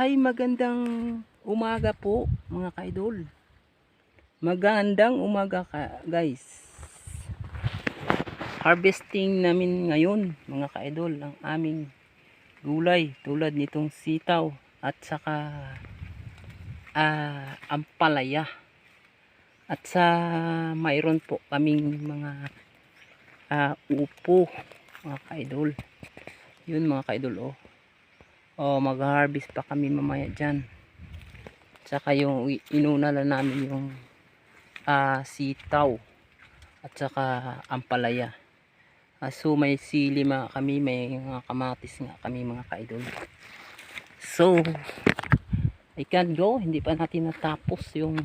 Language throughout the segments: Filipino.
Hi, magandang umaga po mga kaidol. Magandang umaga ka, guys. Harvesting namin ngayon mga kaidol ang aming gulay tulad nitong sitaw at saka ah, ampalaya. At sa mayroon po kaming mga ah, upo mga kaidol. Yun mga kaidol oh. Oh, mag-harvest pa kami mamaya dyan. Tsaka yung inuna lang namin yung ah, sitaw at saka ampalaya. Ah, so may sili mga kami, may mga kamatis nga kami mga kaidol. So, I can't go. Hindi pa natin natapos yung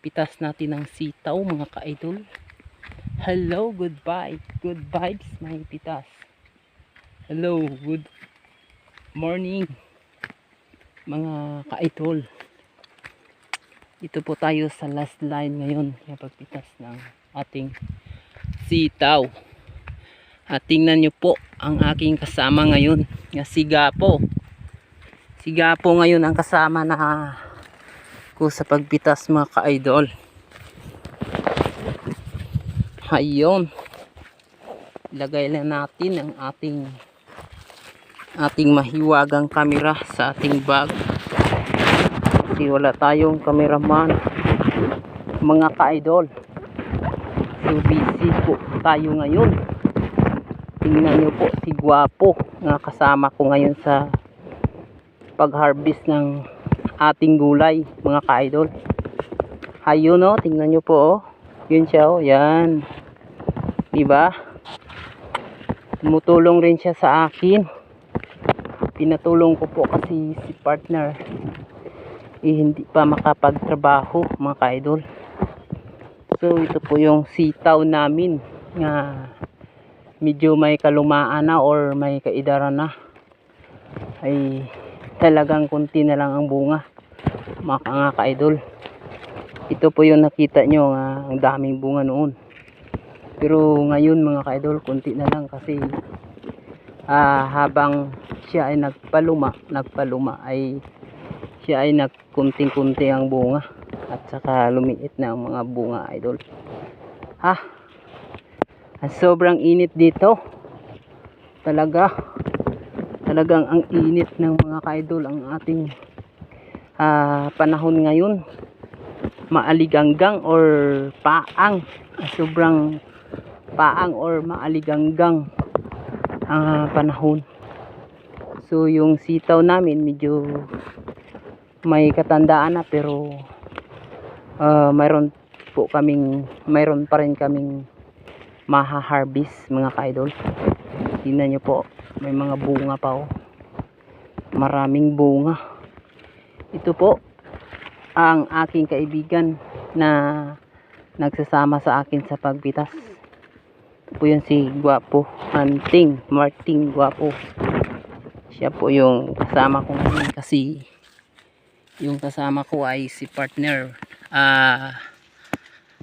pitas natin ng sitaw mga kaidol. Hello, goodbye. Good vibes, my pitas. Hello, good morning mga kaidol. Ito po tayo sa last line ngayon yung pagpitas ng ating sitaw. At tingnan nyo po ang aking kasama ngayon nga si Gapo. Si Gapo ngayon ang kasama na ko sa pagpitas mga ka-idol. Ayun. Ilagay lang natin ang ating ating mahiwagang kamera sa ating bag. Kasi wala tayong cameraman. Mga ka-idol so busy po tayo ngayon. Tingnan nyo po si Guapo nga kasama ko ngayon sa pag-harvest ng ating gulay mga ka-idol. Ayun no tingnan nyo po oh. Yun siya oh yan. Diba? Tumutulong rin siya sa akin pinatulong ko po kasi si partner eh, hindi pa makapagtrabaho mga ka-idol. So ito po yung sitaw namin nga medyo may kalumaan na or may kaidaran na. Ay talagang kunti na lang ang bunga mga mga ka-idol. Ito po yung nakita nyo nga ang daming bunga noon. Pero ngayon mga ka-idol kunti na lang kasi ah, habang siya ay nagpaluma nagpaluma ay siya ay nagkunting-kunti ang bunga. At saka lumiit na ang mga bunga idol. Ha? Ang sobrang init dito. Talaga. Talagang ang init ng mga ka-idol ang ating ah, panahon ngayon. Maaliganggang or paang. Sobrang paang or maaliganggang ang panahon So yung sitaw namin medyo may katandaan na pero uh, mayroon po kaming mayroon pa rin kaming maha-harvest mga ka-idol. Tingnan nyo po, may mga bunga pa oh. Maraming bunga. Ito po ang aking kaibigan na nagsasama sa akin sa pagpitas. Ito po yun si Guapo Hunting, Marting Guapo. Siya po yung kasama ko ngayon kasi yung kasama ko ay si partner. Ah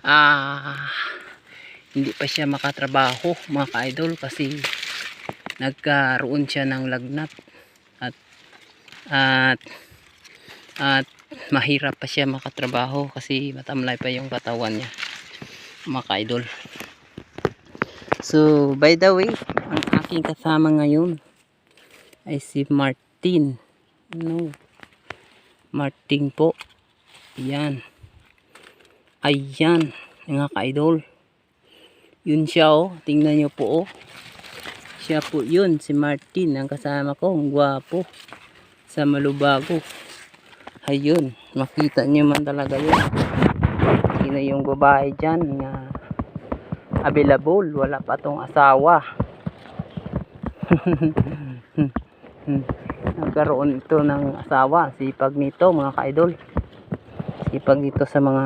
ah hindi pa siya makatrabaho mga ka-idol kasi nagkaroon siya ng lagnat at at at mahirap pa siya makatrabaho kasi matamlay pa yung katawan niya mga ka-idol so by the way ang aking kasama ngayon ay si Martin. No. Martin po. Yan. Ayan. Mga ka-idol. Yun siya oh. Tingnan nyo po oh. Siya po yun. Si Martin. Ang kasama ko. Ang gwapo. Sa Malubago. Ayun. Makita nyo man talaga yun. Sino yung babae dyan nga available. Wala pa tong asawa. Nagkaroon ito ng asawa. Sipag nito mga ka-idol. Sipag nito sa mga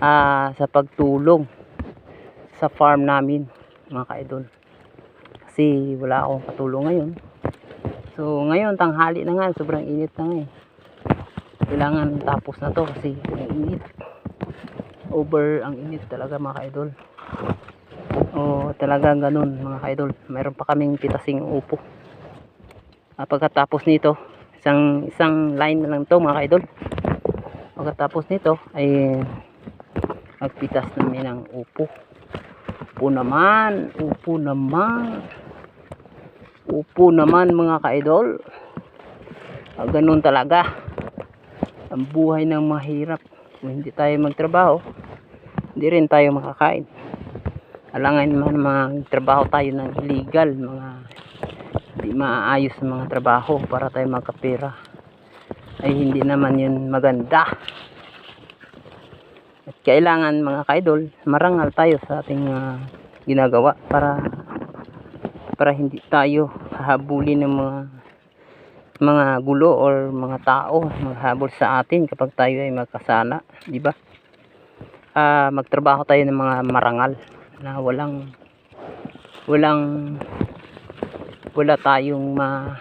ah, sa pagtulong sa farm namin mga ka-idol. Kasi wala akong katulong ngayon. So ngayon tanghali na nga. Sobrang init na nga eh. Kailangan tapos na to kasi init. Over ang init talaga mga ka-idol. O talagang ganun mga ka-idol. Mayroon pa kaming pitasing upo. Ah, pagkatapos nito isang isang line na lang to mga kaidol pagkatapos nito ay magpitas namin ng upo. Upo naman upo naman. Upo naman mga kaidol. Ah, ganun talaga. Ang buhay ng mahirap. Kung hindi tayo magtrabaho hindi rin tayo makakain alangan man magtrabaho tayo ng illegal mga di maayos na mga trabaho para tayo magkapera ay hindi naman yun maganda. At kailangan mga kaidol marangal tayo sa ating ah, ginagawa para para hindi tayo hahabulin ng mga mga gulo or mga tao maghabol sa atin kapag tayo ay magkasala di ba? Ah, magtrabaho tayo ng mga marangal na walang walang wala tayong ma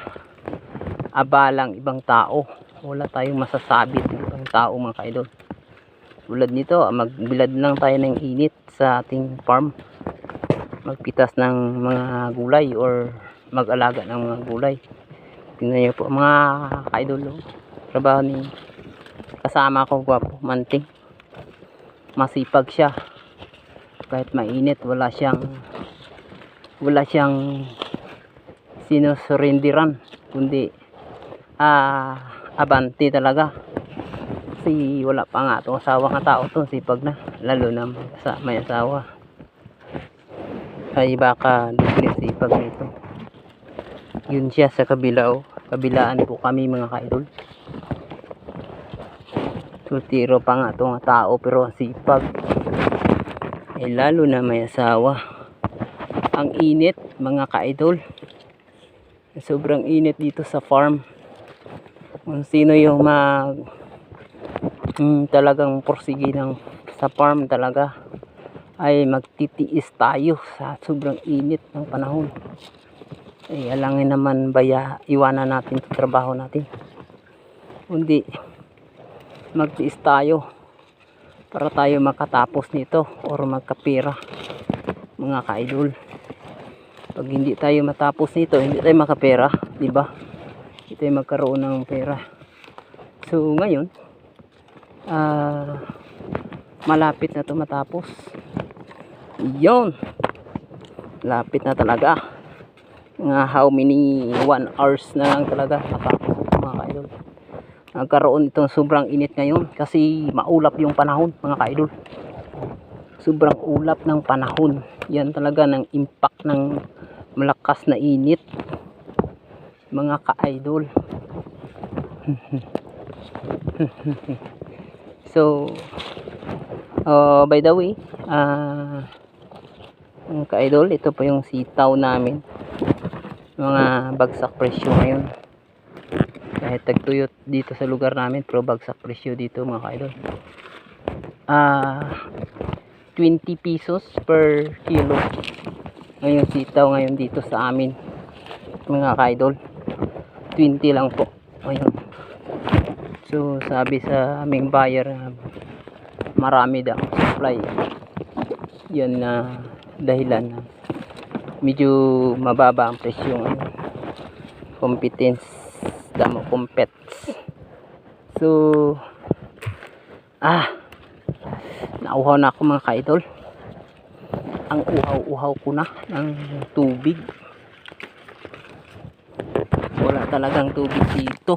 abalang ibang tao. Wala tayong masasabit ng ibang tao mga kaidol. Tulad nito magbilad lang tayo ng init sa ating farm. Magpitas ng mga gulay or mag-alaga ng mga gulay. Tingnan niyo po mga kaidol oh. trabaho ni kasama ko gwapo manting. Masipag siya kahit mainit wala siyang wala siyang sinusurindiran kundi ah abante talaga. Kasi wala pa nga itong asawa nga tao to sipag na lalo na sa may asawa. Ay baka dupli sipag nito. Yun siya sa kabila oh. kabilaan po kami mga kaidol. Sultiro pa nga itong tao pero sipag ay lalo na may asawa. Ang init mga kaidol. Sobrang init dito sa farm. Kung sino yung mag mm, talagang porsige ng sa farm talaga ay magtitiis tayo sa sobrang init ng panahon. Ay alangin naman baya iwanan natin sa trabaho natin. Kundi magtiis tayo para tayo makatapos nito or magkapira mga kaidol. Pag hindi tayo matapos nito hindi tayo makapera di ba? Hindi tayo magkaroon ng pera. So ngayon ah malapit na to matapos. Yon lapit na talaga. Nga how many? 1 hours na lang talaga. Matapos nagkaroon itong sobrang init ngayon kasi maulap yung panahon mga kaidol. Sobrang ulap ng panahon. Yan talaga ng impact ng malakas na init mga ka-idol. So uh, by the way ah mga ka-idol ito po yung sitaw namin. Mga bagsak presyo ngayon kahit tagtuyot dito sa lugar namin pero bagsak presyo dito mga ka-idol. Ah 20 pesos per kilo. Ngayon sitaw ngayon dito sa amin mga ka-idol. 20 lang po. Ngayon so sabi sa aming buyer marami daw supply. Yan na dahilan na medyo mababa ang presyo ngayon competence damo compets so ah nauhaw na ako mga kaidol. Ang uhaw-uhaw ko na ng tubig. Wala talagang tubig dito